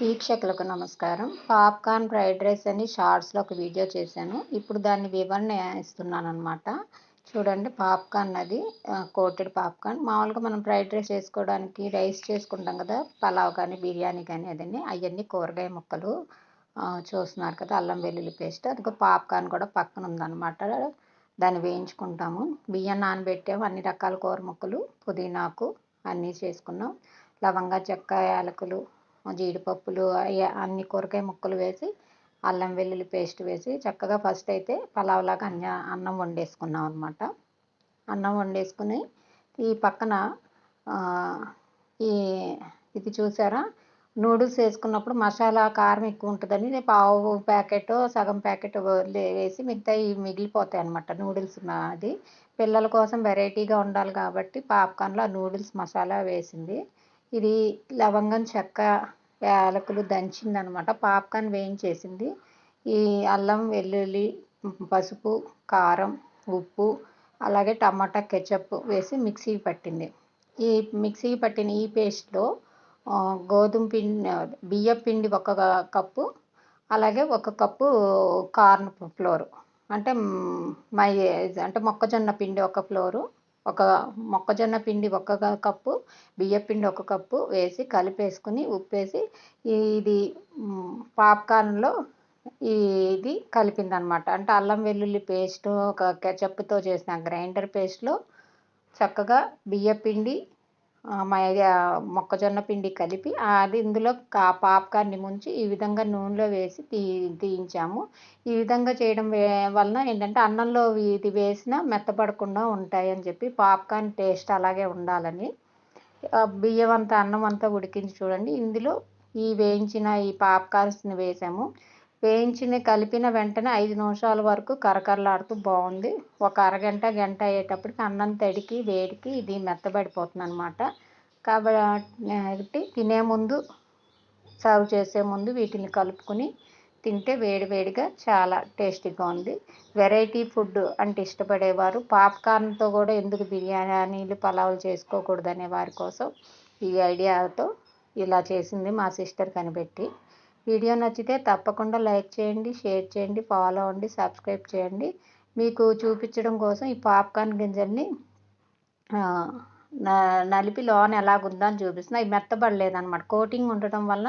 వీక్షకులకు నమస్కారం. Popcorn fried rice అని షార్ట్స్లో ఒక వీడియో చేశాను. ఇప్పుడు దాన్ని వివరణ ఇస్తున్నాను అనమాట చూడండి పాప్కార్న్ అది కోటెడ్ పాప్కార్న్. మామూలుగా మనం ఫ్రైడ్ రైస్ చేసుకోవడానికి రైస్ చేసుకుంటాం కదా పలావ్ కానీ బిర్యానీ కానీ అదన్నీ అవన్నీ కూరగాయ ముక్కలు చూస్తున్నారు కదా అల్లం వెల్లుల్లి పేస్ట్. అది పాప్కార్న్ కూడా పక్కన ఉందన్నమాట. దాన్ని వేయించుకుంటాము. బియ్యం నానబెట్టాము అన్ని రకాల కూర ముక్కలు పుదీనాకు అన్నీ చేసుకున్నాం. లవంగా చెక్క యాలకులు జీడిపప్పులు అన్ని కూరగాయ ముక్కలు వేసి అల్లం వెల్లుల్లి పేస్ట్ వేసి చక్కగా ఫస్ట్ అయితే పలావ్లాగా అన్న అన్నం వండేసుకున్నాం అనమాట అన్నం వండేసుకుని ఈ పక్కన ఈ ఇది చూసారా? నూడిల్స్ వేసుకున్నప్పుడు మసాలా కారం ఎక్కువ ఉంటుందని పావు ప్యాకెట్ సగం ప్యాకెట్ వేసి మిగతా మిగిలిపోతాయి అనమాట నూడిల్స్ అది. పిల్లల కోసం వెరైటీగా ఉండాలి కాబట్టి పాప్కార్న్లో ఆ నూడిల్స్ మసాలా వేసింది. ఇది లవంగం చెక్క యాలకులు దంచిందనమాట. పాప్కార్న్ వేయించేసింది. ఈ అల్లం వెల్లుల్లి పసుపు కారం ఉప్పు అలాగే టమాటా కెచప్ వేసి మిక్సీ పట్టింది. ఈ మిక్సీ పట్టిన ఈ పేస్ట్లో గోధుమ పిండి బియ్యం పిండి ఒక కప్పు అలాగే ఒక కప్పు కార్న్ ఫ్లోర్. అంటే మై అంటే మొక్కజొన్న పిండి ఒక ఫ్లోరు ఒక మొక్కజొన్న పిండి ఒక కప్పు బియ్యపిండి ఒక కప్పు వేసి కలిపేసుకుని ఉప్పేసి ఇది పాప్కార్న్లో ఇది కలిపిందనమాట. అంటే అల్లం వెల్లుల్లి పేస్ట్ ఒక కెచప్తో చేసిన గ్రైండర్ పేస్ట్లో చక్కగా బియ్యపిండి పిండి మొక్కజొన్న పిండి కలిపి అది ఇందులో కా పాప్కార్న్ని ముంచి ఈ విధంగా నూనెలో వేసి తీ తీయించాము. ఈ విధంగా చేయడం వలన ఏంటంటే అన్నంలో ఇది వేసినా మెత్తపడకుండా ఉంటాయి అని చెప్పి పాప్కార్న్ టేస్ట్ అలాగే ఉండాలని. బియ్యం అంతా అన్నం అంతా ఉడికించి చూడండి. ఇందులో ఈ వేయించిన ఈ పాప్కార్న్స్ని వేసాము. వేయించిన కలిపిన వెంటనే ఐదు నిమిషాల వరకు కరకరలాడుతూ బాగుంది ఒక అరగంట గంట అయ్యేటప్పటికి అన్నం తడికి వేడికి ఇది మెత్తబడిపోతుంది అనమాట కాబట్టి తినే ముందు సర్వ్ చేసే ముందు వీటిని కలుపుకొని తింటే వేడివేడిగా చాలా టేస్టీగా ఉంది. వెరైటీ ఫుడ్ అంటే ఇష్టపడేవారు. పాప్కార్న్తో కూడా ఎందుకు బిర్యానీలు పలావులు చేసుకోకూడదు అనే వారి కోసం ఈ ఐడియాతో ఇలా చేసింది మా సిస్టర్ కనిపెట్టి. వీడియో నచ్చితే తప్పకుండా లైక్ చేయండి షేర్ చేయండి ఫాలో అవ్వండి సబ్స్క్రైబ్ చేయండి. మీకు చూపించడం కోసం ఈ పాప్కార్న్ గింజల్ని నలిపి లోన ఎలాగుందో అని చూపిస్తున్నా. అవి మెత్తబడలేదన్నమాట. కోటింగ్ ఉండటం వల్ల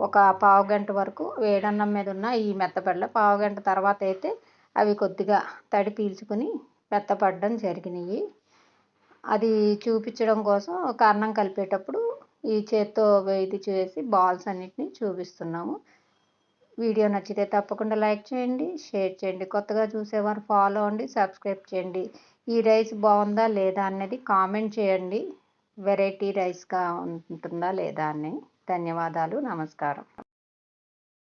ఒక పావు గంట వరకు వేడన్నం మీద ఉన్న ఈ మెత్తపడలే పావు గంట తర్వాత అయితే అవి కొద్దిగా తడి పీల్చుకుని మెత్తపడడం జరిగినాయి. అది చూపించడం కోసం ఒక అన్నం కలిపేటప్పుడు ఈ చేత్తో ఇది చేసి బాల్స్ అన్నిటిని చూపిస్తున్నాము. వీడియో నచ్చితే తప్పకుండా లైక్ చేయండి షేర్ చేయండి. కొత్తగా చూసేవారు ఫాలో అవ్వండి సబ్స్క్రైబ్ చేయండి. ఈ రైస్ బాగుందా లేదా అనేది కామెంట్ చేయండి. వెరైటీ రైస్గా ఉంటుందా లేదా అని. ధన్యవాదాలు నమస్కారం.